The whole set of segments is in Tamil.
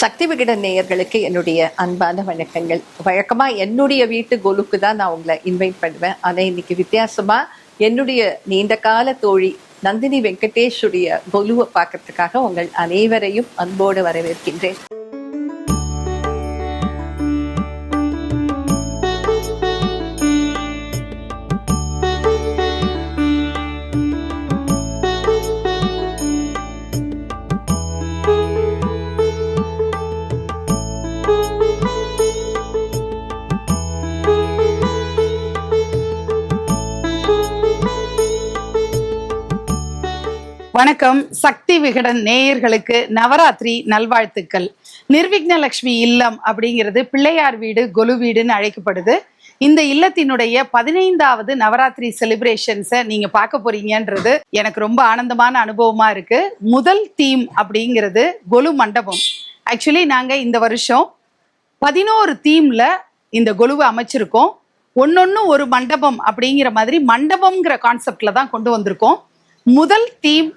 சக்தி விகடன் நேயர்களுக்கு என்னுடைய அன்பான வணக்கங்கள். வழக்கமா என்னுடைய வீட்டு கொலுக்கு தான் நான் உங்களை இன்வைட் பண்ணுவேன். ஆனா இன்னைக்கு வித்தியாசமா என்னுடைய நீண்ட கால தோழி நந்தினி வெங்கடேஷுடைய கொலுவை பார்க்கறதுக்காக உங்கள் அனைவரையும் அன்போடு வரவேற்கின்றேன். வணக்கம். சக்தி விகடன் நேயர்களுக்கு நவராத்திரி நல்வாழ்த்துக்கள். நிர்விக்ன லக்ஷ்மி இல்லம் அப்படிங்கிறது பிள்ளையார் வீடு கொலு வீடுன்னு அழைக்கப்படுது. இந்த இல்லத்தினுடைய பதினைந்தாவது நவராத்திரி செலிப்ரேஷன்ஸை நீங்க பார்க்க போறீங்கன்றது எனக்கு ரொம்ப ஆனந்தமான அனுபவமா இருக்கு. முதல் தீம் அப்படிங்கிறது கொலு மண்டபம். ஆக்சுவலி நாங்க இந்த வருஷம் பதினோரு தீம்ல இந்த கொலுவை அமைச்சிருக்கோம். ஒன்னொன்னு ஒரு மண்டபம் அப்படிங்கிற மாதிரி மண்டபம்ங்கிற கான்செப்ட்ல தான் கொண்டு வந்திருக்கோம். முதல் தீம்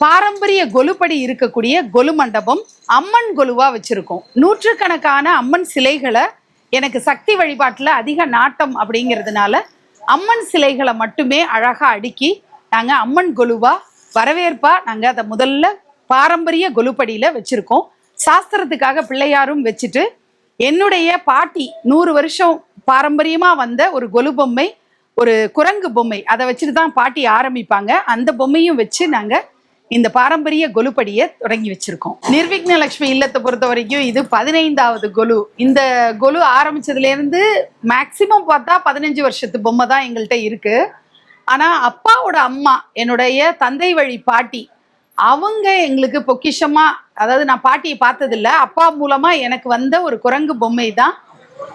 பாரம்பரிய கொலுப்படி இருக்கக்கூடிய கொலு மண்டபம் அம்மன் கொலுவா வச்சிருக்கோம். நூற்றுக்கணக்கான அம்மன் சிலைகளை எனக்கு சக்தி வழிபாட்டில் அதிக நாட்டம் அப்படிங்கிறதுனால அம்மன் சிலைகளை மட்டுமே அழகா அடுக்கி நாங்கள் அம்மன் கொலுவா வரவேற்பா நாங்கள் அதை முதல்ல பாரம்பரிய கொலுப்படியில வச்சிருக்கோம். சாஸ்திரத்துக்காக பிள்ளையாரும் வச்சுட்டு என்னுடைய பாட்டி நூறு வருஷம் பாரம்பரியமா வந்த ஒரு கொலு பொம்மை ஒரு குரங்கு பொம்மை அதை வச்சுட்டு தான் பாட்டி ஆரம்பிப்பாங்க. அந்த பொம்மையும் வச்சு நாங்கள் இந்த பாரம்பரிய கொலுப்படியை தொடங்கி வச்சிருக்கோம். நிர்விக்ன லட்சுமி இல்லத்தை பொறுத்த வரைக்கும் இது பதினைந்தாவது கொலு. இந்த கொலு ஆரம்பிச்சதுல இருந்து மேக்சிமம் பார்த்தா பதினஞ்சு வருஷத்து பொம்மை தான் எங்கள்கிட்ட இருக்கு. ஆனா அப்பாவோட அம்மா என்னுடைய தந்தை வழி பாட்டி அவங்க எங்களுக்கு பொக்கிஷமா அதாவது நான் பாட்டியை பார்த்ததில்ல அப்பா மூலமா எனக்கு வந்த ஒரு குரங்கு பொம்மை தான்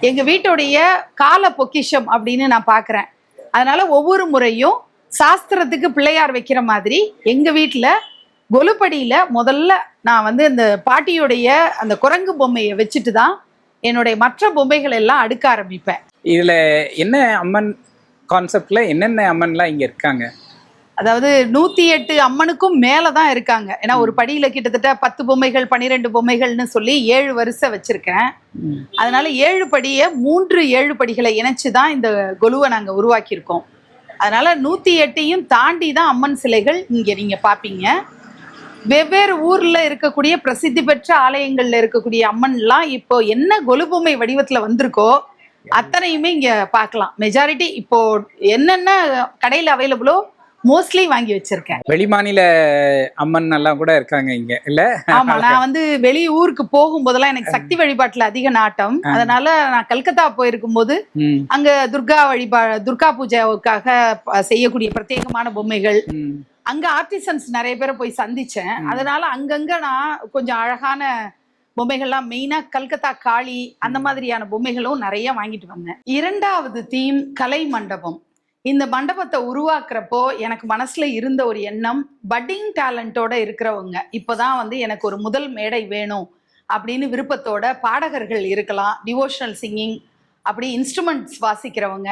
எங்க வீட்டுடைய கால பொக்கிஷம் அப்படின்னு நான் பார்க்குறேன். அதனால ஒவ்வொரு முறையும் சாஸ்திரத்துக்கு பிள்ளையார் வைக்கிற மாதிரி எங்க வீட்டுல கொலுப்படியில முதல்ல நான் வந்து இந்த பாட்டியுடைய அந்த குரங்கு பொம்மையை வச்சுட்டு தான் என்னுடைய மற்ற பொம்மைகள் எல்லாம் அடுக்க ஆரம்பிப்பேன். இதுல என்ன அம்மன் கான்செப்ட்ல என்னென்ன அம்மன்லாம் இங்க இருக்காங்க? அதாவது நூத்தி எட்டு அம்மனுக்கும் மேல தான் இருக்காங்க. ஏன்னா ஒரு படியில கிட்டத்தட்ட பத்து பொம்மைகள் பன்னிரெண்டு பொம்மைகள்னு சொல்லி ஏழு வரிசை வச்சிருக்கேன். அதனால ஏழு படியை மூன்று ஏழு படிகளை இணைச்சு தான் இந்த கொலுவை நாங்க உருவாக்கியிருக்கோம். அதனால நூத்தி எட்டையும் தாண்டி தான் அம்மன் சிலைகள் இங்க நீங்க பாப்பீங்க. வெவ்வேறு ஊர்ல இருக்கக்கூடிய பிரசித்தி பெற்ற ஆலயங்கள்ல இருக்கக்கூடிய அம்மன்லாம் இப்போ என்ன கொலு பொம்மை வடிவத்துல வந்திருக்கோ அத்தனையுமே இங்க பார்க்கலாம். மெஜாரிட்டி இப்போ என்னென்ன கடையில் அவைலபிளோ மோஸ்ட்லி வாங்கி வச்சிருக்கேன். வெளிமாநில அம்மன் எல்லாம் கூட இருக்காங்க இங்க. இல்ல? ஆமா நான் வந்து வெளி ஊருக்கு போகும்போதெல்லாம் எனக்கு சக்தி வழிபாட்டுல அதிக நாட்டம். அதனால நான் கல்கத்தா போயிருக்கும் போது அங்க துர்கா வழிபா துர்கா பூஜாவுக்காக ப- செய்யக்கூடிய பிரத்யேகமான பொம்மைகள். அங்க ஆர்டிசன்ஸ் நிறைய பேரை போய் சந்திச்சேன். அதனால அங்கங்க நான் கொஞ்சம் அழகான பொம்மைகள்லாம் மெயினா கல்கத்தா காளி அந்த மாதிரியான பொம்மைகளும் நிறைய வாங்கிட்டு வந்தேன். இரண்டாவது தீம் கலை மண்டபம். இந்த மண்டபத்தை உருவாக்குறப்போ எனக்கு மனசுல இருந்த ஒரு எண்ணம் பட்டிங் டேலண்டோட இருக்கிறவங்க இப்போதான் வந்து எனக்கு ஒரு முதல் மேடை வேணும் அப்படின்னு விருப்பத்தோட பாடகர்கள் இருக்கலாம் டிவோஷனல் சிங்கிங் அப்படி இன்ஸ்ட்ருமெண்ட்ஸ் வாசிக்கிறவங்க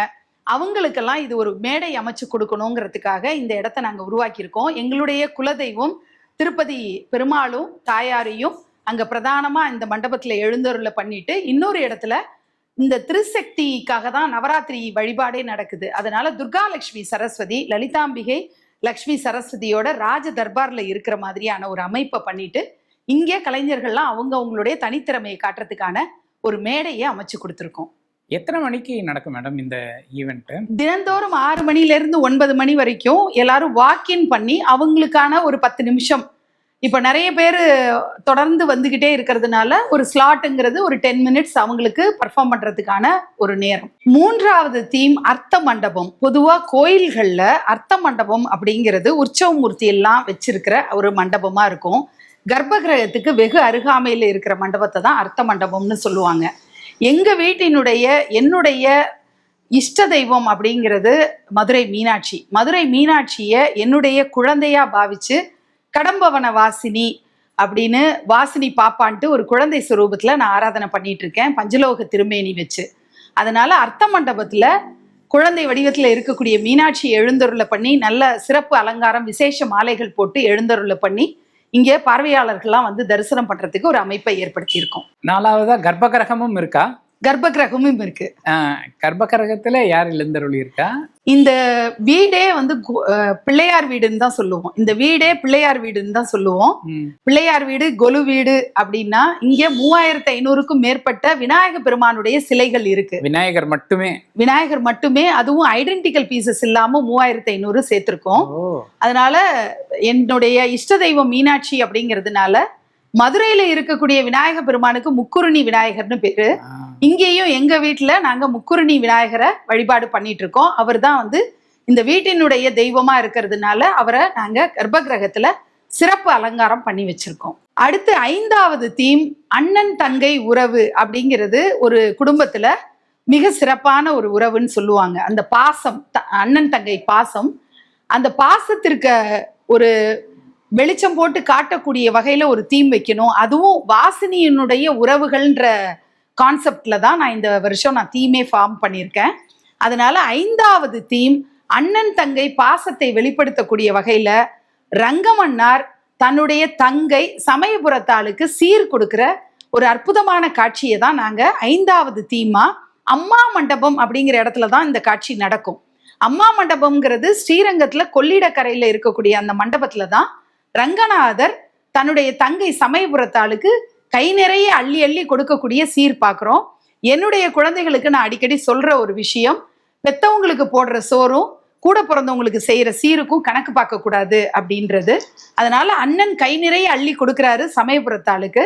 அவங்களுக்கெல்லாம் இது ஒரு மேடை அமைச்சு கொடுக்கணுங்கிறதுக்காக இந்த இடத்த நாங்க உருவாக்கியிருக்கோம். எங்களுடைய குலதெய்வம் திருப்பதி பெருமாளும் தாயாரையும் அங்க பிரதானமா இந்த மண்டபத்துல எழுந்தருளை பண்ணிட்டு இன்னொரு இடத்துல இந்த திருசக்திக்காக தான் நவராத்திரி வழிபாடே நடக்குது. அதனால துர்கா லட்சுமி சரஸ்வதி லலிதாம்பிகை லக்ஷ்மி சரஸ்வதியோட ராஜ தர்பார்ல இருக்கிற மாதிரியான ஒரு அமைப்பை பண்ணிட்டு இங்கே கலைஞர்கள்லாம் அவங்க அவங்களுடைய தனித்திறமையை காட்டுறதுக்கான ஒரு மேடையை அமைச்சு கொடுத்துருக்கோம். எத்தனை மணிக்கு நடக்கும் மேடம் இந்த ஈவெண்ட் தினந்தோறும் ஆறு மணில இருந்து ஒன்பது மணி வரைக்கும் எல்லாரும் வாக்கின் பண்ணி அவங்களுக்கான ஒரு பத்து நிமிஷம். இப்போ நிறைய பேர் தொடர்ந்து வந்துகிட்டே இருக்கிறதுனால ஒரு ஸ்லாட்டுங்கிறது ஒரு டென் மினிட்ஸ் அவங்களுக்கு பர்ஃபார்ம் பண்றதுக்கான ஒரு நேரம். மூன்றாவது தீம் அர்த்த மண்டபம். பொதுவாக கோயில்களில் அர்த்த மண்டபம் அப்படிங்கிறது உற்சவ மூர்த்தி எல்லாம் வச்சிருக்கிற ஒரு மண்டபமா இருக்கும். கர்ப்பகிரகத்துக்கு வெகு அருகாமையில் இருக்கிற மண்டபத்தை தான் அர்த்த மண்டபம்னு சொல்லுவாங்க. எங்க வீட்டினுடைய என்னுடைய இஷ்ட தெய்வம் அப்படிங்கிறது மதுரை மீனாட்சி. மதுரை மீனாட்சியை என்னுடைய குழந்தையா பாவிச்சு கடம்பவன வாசினி அப்படின்னு வாசினி பாப்பான்ட்டு ஒரு குழந்தை சுரூபத்துல நான் ஆராதனை பண்ணிட்டு இருக்கேன் பஞ்சலோக திருமேனி வச்சு. அதனால அர்த்த மண்டபத்துல குழந்தை வடிவத்துல இருக்கக்கூடிய மீனாட்சி எழுந்தருளை பண்ணி நல்ல சிறப்பு அலங்காரம் விசேஷ மாலைகள் போட்டு எழுந்தருளை பண்ணி இங்கே பார்வையாளர்கள்லாம் வந்து தரிசனம் பண்றதுக்கு ஒரு அமைப்பை ஏற்படுத்தியிருக்கோம். நாலாவதா கர்ப்பகிரகமும் இருக்கா? கர்ப்ப கிரகமும் இருக்கு. ஆஹ் கர்ப்பகிரகத்துல யார் எழுந்தருளி இருக்கா? இந்த வீடே வந்து பிள்ளையார் வீடுன்னு தான் சொல்லுவோம். இந்த வீடே பிள்ளையார் வீடுன்னு தான் சொல்லுவோம். பிள்ளையார் வீடு கொலு வீடு அப்படின்னா இங்க மூவாயிரத்து ஐநூறுக்கும் மேற்பட்ட விநாயக பெருமானுடைய சிலைகள் இருக்கு. விநாயகர் மட்டுமே? விநாயகர் மட்டுமே அதுவும் ஐடென்டிக்கல் பீசஸ் இல்லாம மூவாயிரத்து ஐநூறு சேர்த்திருக்கோம். அதனால என்னுடைய இஷ்ட தெய்வம் மீனாட்சி அப்படிங்கிறதுனால மதுரையில இருக்கக்கூடிய விநாயக பெருமானுக்கு முக்குருணி விநாயகர்னு பேரு. இங்கேயும் எங்க வீட்ல நாங்க முக்குருணி விநாயகரை வழிபாடு பண்ணிட்டு இருக்கோம் அவர் தான் வந்து இந்த வீட்டினுடைய தெய்வமா இருக்கிறதுனால அவரை நாங்க கர்ப்பகிரகத்துல சிறப்பு அலங்காரம் பண்ணி வச்சிருக்கோம். அடுத்து ஐந்தாவது தீம் அண்ணன் தங்கை உறவு அப்படிங்கிறது ஒரு குடும்பத்துல மிக சிறப்பான ஒரு உறவுன்னு சொல்லுவாங்க. அந்த பாசம் அண்ணன் தங்கை பாசம். அந்த பாசத்திற்கு ஒரு வெளிச்சம் போட்டு காட்டக்கூடிய வகையில் ஒரு தீம் வைக்கணும். அதுவும் வாசினியினுடைய உறவுகள்ன்ற கான்செப்டில் தான் நான் இந்த வருஷம் நான் தீமே ஃபார்ம் பண்ணியிருக்கேன். அதனால ஐந்தாவது தீம் அண்ணன் தங்கை பாசத்தை வெளிப்படுத்தக்கூடிய வகையில் ரங்கமன்னார் தன்னுடைய தங்கை சமயபுரத்தாளுக்கு சீர் கொடுக்குற ஒரு அற்புதமான காட்சியை தான் நாங்கள் ஐந்தாவது தீமா அம்மா மண்டபம் அப்படிங்கிற இடத்துல தான் இந்த காட்சி நடக்கும். அம்மா மண்டபம்ங்கிறது ஸ்ரீரங்கத்தில் கொள்ளிடக்கரையில் இருக்கக்கூடிய அந்த மண்டபத்தில் தான் ரங்கநாதர் தன்னுடைய தங்கை சமயபுரத்தாளுக்கு கை நிறைய அள்ளி அள்ளி கொடுக்கக்கூடிய சீர் பார்க்குறோம் என்னுடைய குழந்தைகளுக்கு நான் அடிக்கடி சொல்ற ஒரு விஷயம் பெத்தவங்களுக்கு போடுற சோறும் கூட பிறந்தவங்களுக்கு செய்யற சீருக்கும் கணக்கு பார்க்க கூடாது அப்படின்றது. அதனால அண்ணன் கை நிறைய அள்ளி கொடுக்குறாரு சமயபுரத்தாளுக்கு.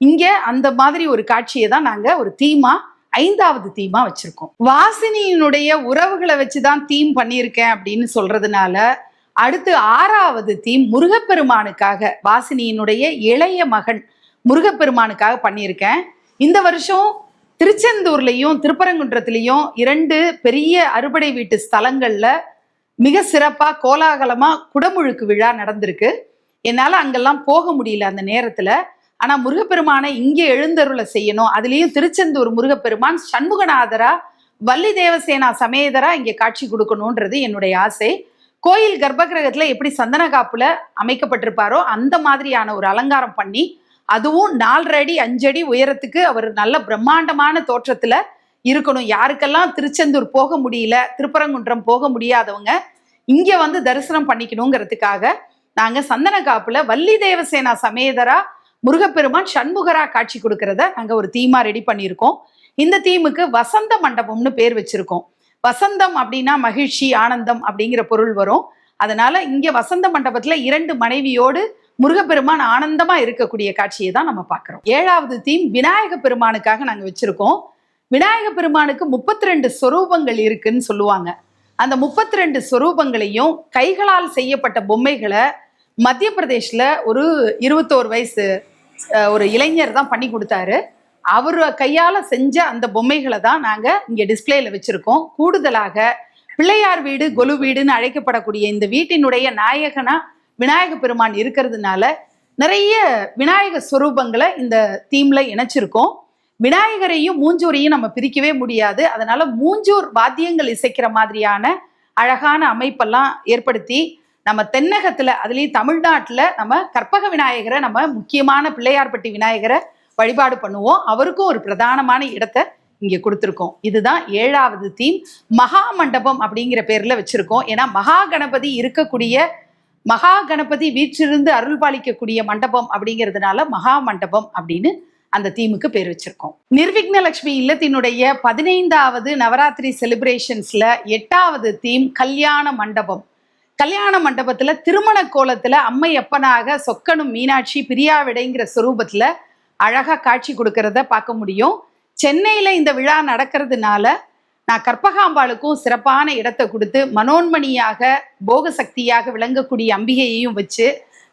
இங்க அந்த மாதிரி ஒரு காட்சியை தான் நாங்க ஒரு தீமா ஐந்தாவது தீமா வச்சிருக்கோம். வாசினியினுடைய உறவுகளை வச்சுதான் தீம் பண்ணியிருக்கேன் அப்படின்னு சொல்றதுனால அடுத்து ஆறாவது தீம் முருகப்பெருமானுக்காக வாசினியினுடைய இளைய மகன் முருகப்பெருமானுக்காக பண்ணியிருக்கேன். இந்த வருஷம் திருச்செந்தூர்லையும் திருப்பரங்குன்றத்திலையும் இரண்டு பெரிய அறுபடை வீட்டு ஸ்தலங்களில் மிக சிறப்பாக கோலாகலமாக குடமுழுக்கு விழா நடந்திருக்கு. என்னால் அங்கெல்லாம் போக முடியல அந்த நேரத்தில். ஆனால் முருகப்பெருமானை இங்கே எழுந்தருளை செய்யணும். அதுலேயும் திருச்செந்தூர் முருகப்பெருமான் சண்முகநாதரா வள்ளி தேவசேனா சமேதரா இங்கே காட்சி கொடுக்கணுன்றது என்னுடைய ஆசை. கோயில் கர்ப்பகிரகத்துல எப்படி சந்தன காப்புல அமைக்கப்பட்டிருப்பாரோ அந்த மாதிரியான ஒரு அலங்காரம் பண்ணி அதுவும் நாலரை அடி அஞ்சடி உயரத்துக்கு அவர் நல்ல பிரம்மாண்டமான தோற்றத்துல இருக்கணும். யாருக்கெல்லாம் திருச்செந்தூர் போக முடியல திருப்பரங்குன்றம் போக முடியாதவங்க இங்க வந்து தரிசனம் பண்ணிக்கணுங்கிறதுக்காக நாங்க சந்தன காப்புல வள்ளி தேவசேனா சமேதரா முருகப்பெருமான் சண்முகரா காட்சி கொடுக்கறத நாங்க ஒரு தீமா ரெடி பண்ணியிருக்கோம். இந்த தீமுக்கு வசந்த மண்டபம்னு பேர் வச்சிருக்கோம். வசந்தம் அப்படின்னா மகிழ்ச்சி ஆனந்தம் அப்படிங்கிற பொருள் வரும். அதனால இங்க வசந்த மண்டபத்துல இரண்டு மனைவியோடு முருகப்பெருமான் ஆனந்தமா இருக்கக்கூடிய காட்சியை தான் நம்ம பார்க்குறோம். ஏழாவது தீம் விநாயக பெருமானுக்காக நாங்கள் வச்சிருக்கோம். விநாயக பெருமானுக்கு முப்பத்தி ரெண்டு சொரூபங்கள் இருக்குன்னு சொல்லுவாங்க. அந்த முப்பத்தி ரெண்டு சொரூபங்களையும் கைகளால் செய்யப்பட்ட பொம்மைகளை மத்திய பிரதேஷில் ஒரு இருபத்தோரு வயசு ஒரு இளைஞர் தான் பண்ணி கொடுத்தாரு. அவர் கையால செஞ்ச அந்த பொம்மைகளை தான் நாங்க இங்க டிஸ்பிளேல வச்சிருக்கோம். கூடுதலாக பிள்ளையார் வீடு கொலு வீடுன்னு அழைக்கப்படக்கூடிய இந்த வீட்டினுடைய நாயகனா விநாயக பெருமான் இருக்கிறதுனால நிறைய விநாயக ஸ்வரூபங்களை இந்த தீம்ல இணைச்சிருக்கோம். விநாயகரையும் மூஞ்சூரையும் நம்ம பிரிக்கவே முடியாது. அதனால மூஞ்சூர் வாத்தியங்கள் இசைக்கிற மாதிரியான அழகான அமைப்பெல்லாம் ஏற்படுத்தி நம்ம தென்னகத்துல அதுலேயும் தமிழ்நாட்டில் நம்ம கற்பக விநாயகரை நம்ம முக்கியமான பிள்ளையார்பட்டி விநாயகரை வழிபாடு பண்ணுவோம். அவருக்கும் ஒரு பிரதானமான இடத்தை இங்கே கொடுத்துருக்கோம். இதுதான் ஏழாவது தீம் மகா மண்டபம் அப்படிங்கிற பேரில் வச்சுருக்கோம். ஏன்னா மகா கணபதி இருக்கக்கூடிய மகா கணபதி வீற்றிருந்து அருள் பாலிக்கக்கூடிய மண்டபம் அப்படிங்கிறதுனால மகா மண்டபம் அப்படின்னு அந்த தீமுக்கு பேர் வச்சிருக்கோம். நிர்விக்னலட்சுமி இல்லத்தினுடைய பதினைந்தாவது நவராத்திரி செலிப்ரேஷன்ஸ்ல எட்டாவது தீம் கல்யாண மண்டபம். கல்யாண மண்டபத்துல திருமண கோலத்துல அம்மையப்பனாக சொக்கனும் மீனாட்சி பிரியாவிடைங்கிற சுரூபத்துல அழகாக காட்சி கொடுக்கறத பார்க்க முடியும். சென்னையில் இந்த விழா நடக்கிறதுனால நான் கற்பகாம்பாளுக்கும் சிறப்பான இடத்தை கொடுத்து மனோன்மணியாக போக சக்தியாக விளங்கக்கூடிய அம்பிகையையும் வச்சு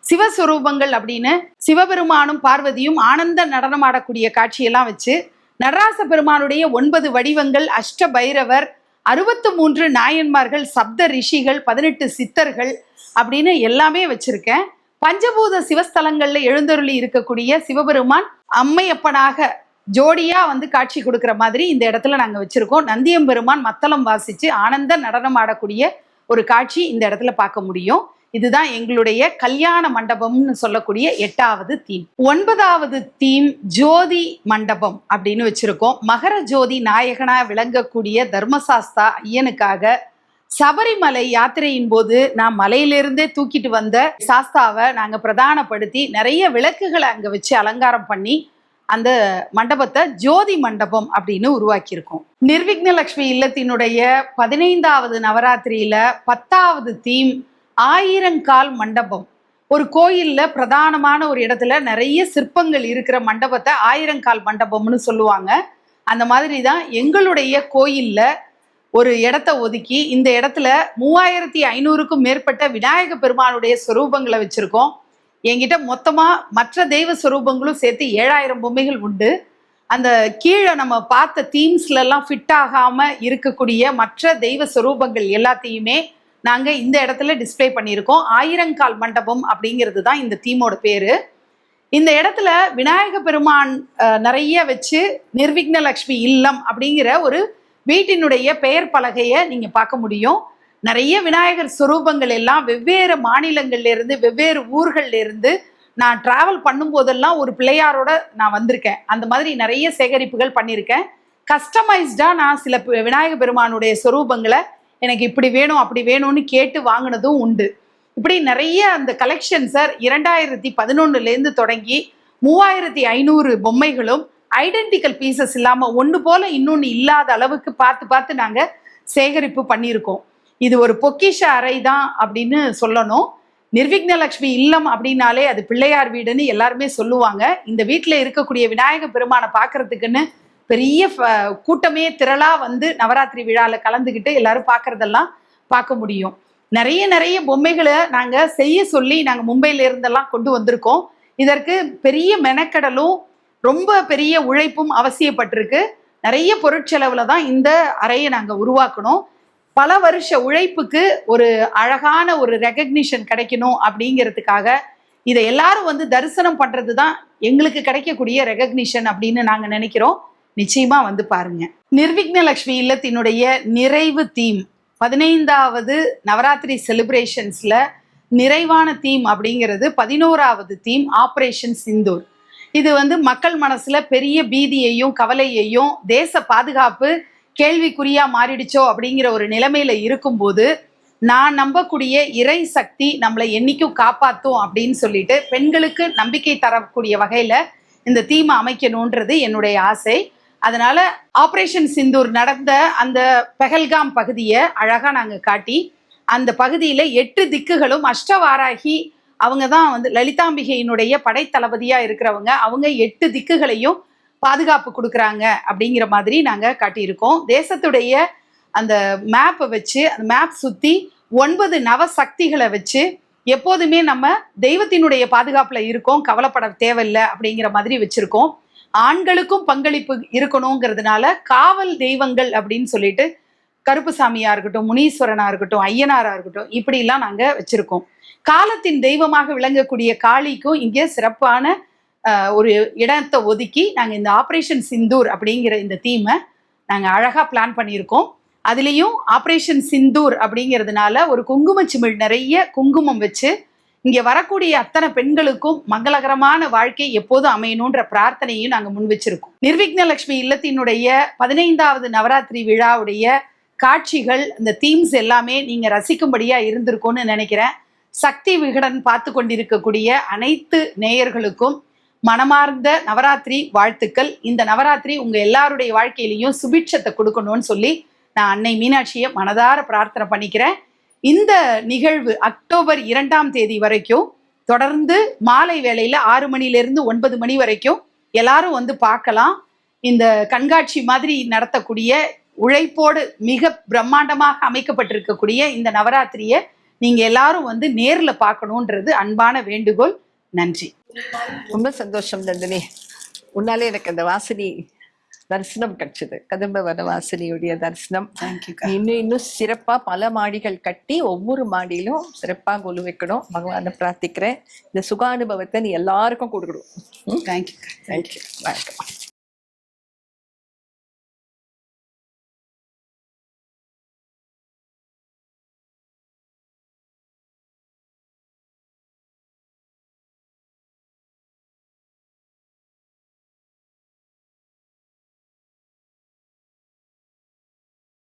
சிவஸ்வரூபங்கள் அப்படின்னு சிவபெருமானும் பார்வதியும் ஆனந்த நடனமாடக்கூடிய காட்சியெல்லாம் வச்சு நடராச பெருமானுடைய ஒன்பது வடிவங்கள் அஷ்ட பைரவர் அறுபத்து மூன்று நாயன்மார்கள் சப்த ரிஷிகள் பதினெட்டு சித்தர்கள் அப்படின்னு எல்லாமே வச்சுருக்கேன். பஞ்சபூத சிவஸ்தலங்கள்ல எழுந்தருளி இருக்கக்கூடிய சிவபெருமான் அம்மையப்பனாக ஜோடியா வந்து காட்சி கொடுக்குற மாதிரி இந்த இடத்துல நாங்க வச்சிருக்கோம். நந்தியம்பெருமான் மத்தளம் வாசிச்சு ஆனந்த நடனம் ஆடக்கூடிய ஒரு காட்சி இந்த இடத்துல பார்க்க முடியும். இதுதான் எங்களுடைய கல்யாண மண்டபம்னு சொல்லக்கூடிய எட்டாவது தீம். ஒன்பதாவது தீம் ஜோதி மண்டபம் அப்படின்னு வச்சிருக்கோம். மகர ஜோதி நாயகனா விளங்கக்கூடிய தர்மசாஸ்தா ஐயனுக்காக சபரிமலை யாத்திரையின் போது நான் மலையிலிருந்தே தூக்கிட்டு வந்த சாஸ்தாவை நாங்கள் பிரதானப்படுத்தி நிறைய விளக்குகளை அங்கே வச்சு அலங்காரம் பண்ணி அந்த மண்டபத்தை ஜோதி மண்டபம் அப்படின்னு உருவாக்கியிருக்கோம். நிர்விக்னலக்ஷ்மி இல்லத்தினுடைய பதினைந்தாவது நவராத்திரியில பத்தாவது தீம் ஆயிரங்கால் மண்டபம். ஒரு கோயிலில் பிரதானமான ஒரு இடத்துல நிறைய சிற்பங்கள் இருக்கிற மண்டபத்தை ஆயிரங்கால் மண்டபம்னு சொல்லுவாங்க. அந்த மாதிரி தான் எங்களுடைய கோயிலில் ஒரு இடத்த ஒதுக்கி இந்த இடத்துல மூவாயிரத்தி ஐநூறுக்கும் மேற்பட்ட விநாயக பெருமானுடைய ஸ்வரூபங்களை வச்சுருக்கோம். என்கிட்ட மொத்தமாக மற்ற தெய்வ ஸ்வரூபங்களும் சேர்த்து ஏழாயிரம் பொம்மைகள் உண்டு. அந்த கீழே நம்ம பார்த்த தீம்ஸ்லலாம் ஃபிட் ஆகாமல் இருக்கக்கூடிய மற்ற தெய்வ ஸ்வரூபங்கள் எல்லாத்தையுமே நாங்கள் இந்த இடத்துல டிஸ்ப்ளே பண்ணியிருக்கோம். ஆயிரங்கால் மண்டபம் அப்படிங்கிறது தான் இந்த தீமோட பேரு. இந்த இடத்துல விநாயக பெருமான் நிறைய வச்சு நிர்விக்னலக்ஷ்மி இல்லம் அப்படிங்கிற ஒரு வீட்டினுடைய பெயர் பலகையை நீங்கள் பார்க்க முடியும். நிறைய விநாயகர் சுரூபங்கள் எல்லாம் வெவ்வேறு மாநிலங்கள்லேருந்து வெவ்வேறு ஊர்கள்லேருந்து நான் ட்ராவல் பண்ணும்போதெல்லாம் ஒரு பிள்ளையாரோட நான் வந்திருக்கேன். அந்த மாதிரி நிறைய சேகரிப்புகள் பண்ணியிருக்கேன். கஸ்டமைஸ்டாக நான் சில பி- விநாயக பெருமானுடைய ஸ்வரூபங்களை எனக்கு இப்படி வேணும் அப்படி வேணும்னு கேட்டு வாங்கினதும் உண்டு. இப்படி நிறைய அந்த கலெக்ஷன் சார் இரண்டாயிரத்தி பதினொன்னுலேருந்து தொடங்கி மூவாயிரத்தி ஐநூறு பொம்மைகளும் ஐடென்டிக்கல் பீசஸ் இல்லாமல் ஒன்று போல இன்னொன்று இல்லாத அளவுக்கு பார்த்து பார்த்து நாங்கள் சேகரிப்பு பண்ணியிருக்கோம். இது ஒரு பொக்கிஷ அறை தான் அப்படின்னு சொல்லணும். நிர்விக்னலக்ஷ்மி இல்லம் அப்படின்னாலே அது பிள்ளையார் வீடுன்னு எல்லாருமே சொல்லுவாங்க. இந்த வீட்டில் இருக்கக்கூடிய விநாயக பெருமானை பார்க்கறதுக்குன்னு பெரிய ஃப- கூட்டமே திரளா வந்து நவராத்திரி விழாவில் கலந்துக்கிட்டு எல்லாரும் பார்க்கறதெல்லாம் பார்க்க முடியும். நிறைய நிறைய பொம்மைகளை நாங்கள் செய்ய சொல்லி நாங்கள் மும்பையில இருந்தெல்லாம் கொண்டு வந்திருக்கோம். இதற்கு பெரிய மெனக்கடலும் ரொம்ப பெரிய உழைப்பும் அவசியப்பட்டிருக்கு. நிறைய பொருட்செலவுல தான் இந்த அறையை நாங்கள் உருவாக்கணும். பல வருஷ உழைப்புக்கு ஒரு அழகான ஒரு ரெகக்னிஷன் கிடைக்கணும் அப்படிங்கிறதுக்காக இதை எல்லாரும் வந்து தரிசனம் பண்ணுறது தான் எங்களுக்கு கிடைக்கக்கூடிய ரெகக்னிஷன் அப்படின்னு நாங்கள் நினைக்கிறோம். நிச்சயமாக வந்து பாருங்க. நிர்விக்னலக்ஷ்மி இல்லத்தினுடைய நிறைவு தீம் பதினைந்தாவது நவராத்திரி செலிப்ரேஷன்ஸில் நிறைவான தீம் அப்படிங்கிறது பதினோராவது தீம் ஆப்ரேஷன் சிந்தூர் இது வந்து மக்கள் மனசுல பெரிய பீதியையும் கவலையையும் தேச பாதுகாப்பு கேள்விக்குறியா மாறிடுச்சோ அப்படிங்கிற ஒரு நிலைமையில இருக்கும்போது நான் நம்பக்கூடிய இறை சக்தி நம்மளை என்னைக்கும் காப்பாத்தும் அப்படின்னு சொல்லிட்டு பெண்களுக்கு நம்பிக்கை தரக்கூடிய வகையில இந்த தீமை அமைக்கணுன்றது என்னுடைய ஆசை. அதனால ஆபரேஷன் சிந்தூர் நடந்த அந்த பெஹல்காம் பகுதியை அழகா நாங்க காட்டி அந்த பகுதியில எட்டு திக்குகளும் அஷ்டவாராகி அவங்க தான் வந்து லலிதாம்பிகையினுடைய படைத்தளபதியா இருக்கிறவங்க. அவங்க எட்டு திக்குகளையும் பாதுகாப்பு கொடுக்குறாங்க அப்படிங்கிற மாதிரி நாங்கள் காட்டியிருக்கோம். தேசத்துடைய அந்த மேப்பை வச்சு அந்த மேப் சுற்றி ஒன்பது நவ சக்திகளை வச்சு எப்போதுமே நம்ம தெய்வத்தினுடைய பாதுகாப்பில் இருக்கோம் கவலைப்பட தேவையில்லை அப்படிங்கிற மாதிரி வச்சுருக்கோம். ஆண்களுக்கும் பங்களிப்பு இருக்கணுங்கிறதுனால காவல் தெய்வங்கள் அப்படின்னு சொல்லிட்டு கருப்புசாமியாக இருக்கட்டும் முனீஸ்வரனாக இருக்கட்டும் ஐயனாராக இருக்கட்டும் இப்படிலாம் நாங்கள் வச்சுருக்கோம். காலத்தின் தெய்வமாக விளங்கக்கூடிய காளிக்கும் இங்கே சிறப்பான ஒரு இடத்தை ஒதுக்கி நாங்க இந்த ஆபரேஷன் சிந்தூர் அப்படிங்கிற இந்த தீமை நாங்க அழகா பிளான் பண்ணியிருக்கோம். அதுலேயும் ஆபரேஷன் சிந்தூர் அப்படிங்கிறதுனால ஒரு குங்கும சிமிழ் நிறைய குங்குமம் வச்சு இங்க வரக்கூடிய அத்தனை பெண்களுக்கும் மங்களகரமான வாழ்க்கை எப்போதும் அமையணுன்ற பிரார்த்தனையும் நாங்க முன் வச்சிருக்கோம். நிர்விக்னலட்சுமி இல்லத்தினுடைய பதினைந்தாவது நவராத்திரி விழாவுடைய காட்சிகள் இந்த தீம்ஸ் எல்லாமே நீங்க ரசிக்கும்படியா இருந்திருக்கும்னு நினைக்கிறேன். சக்தி விகடன் பார்த்து கொண்டிருக்கக்கூடிய அனைத்து நேயர்களுக்கும் மனமார்ந்த நவராத்திரி வாழ்த்துக்கள். இந்த நவராத்திரி உங்க எல்லாருடைய வாழ்க்கையிலையும் சுபிட்சத்தை கொடுக்கணும்னு சொல்லி நான் அன்னை மீனாட்சியை மனதார பிரார்த்தனை பண்ணிக்கிறேன். இந்த நிகழ்வு அக்டோபர் இரண்டாம் தேதி வரைக்கும் தொடர்ந்து மாலை வேளையில ஆறு மணிலேருந்து ஒன்பது மணி வரைக்கும் எல்லாரும் வந்து பார்க்கலாம். இந்த கண்காட்சி மாதிரி நடத்தக்கூடிய உழைப்போடு மிக பிரம்மாண்டமாக அமைக்கப்பட்டிருக்கக்கூடிய இந்த நவராத்திரியை நீங்க எல்லாரும் வந்து நேர்ல பார்க்கணுன்றது அன்பான வேண்டுகோள். நன்றி. ரொம்ப சந்தோஷம் நந்தினி. உன்னாலே எனக்கு அந்த வாசினி தரிசனம் கிடைச்சது. கதம்ப வன வாசினியுடைய தரிசனம். இன்னும் இன்னும் சிறப்பா பல மாடிகள் கட்டி ஒவ்வொரு மாடியிலும் சிறப்பா கொலு வைக்கணும். பகவானை பிரார்த்திக்கிறேன். இந்த சுகானுபவத்தை நீ எல்லாருக்கும் கொடுக்கணும். தேங்க்யூ தேங்க்யூ வணக்கம்.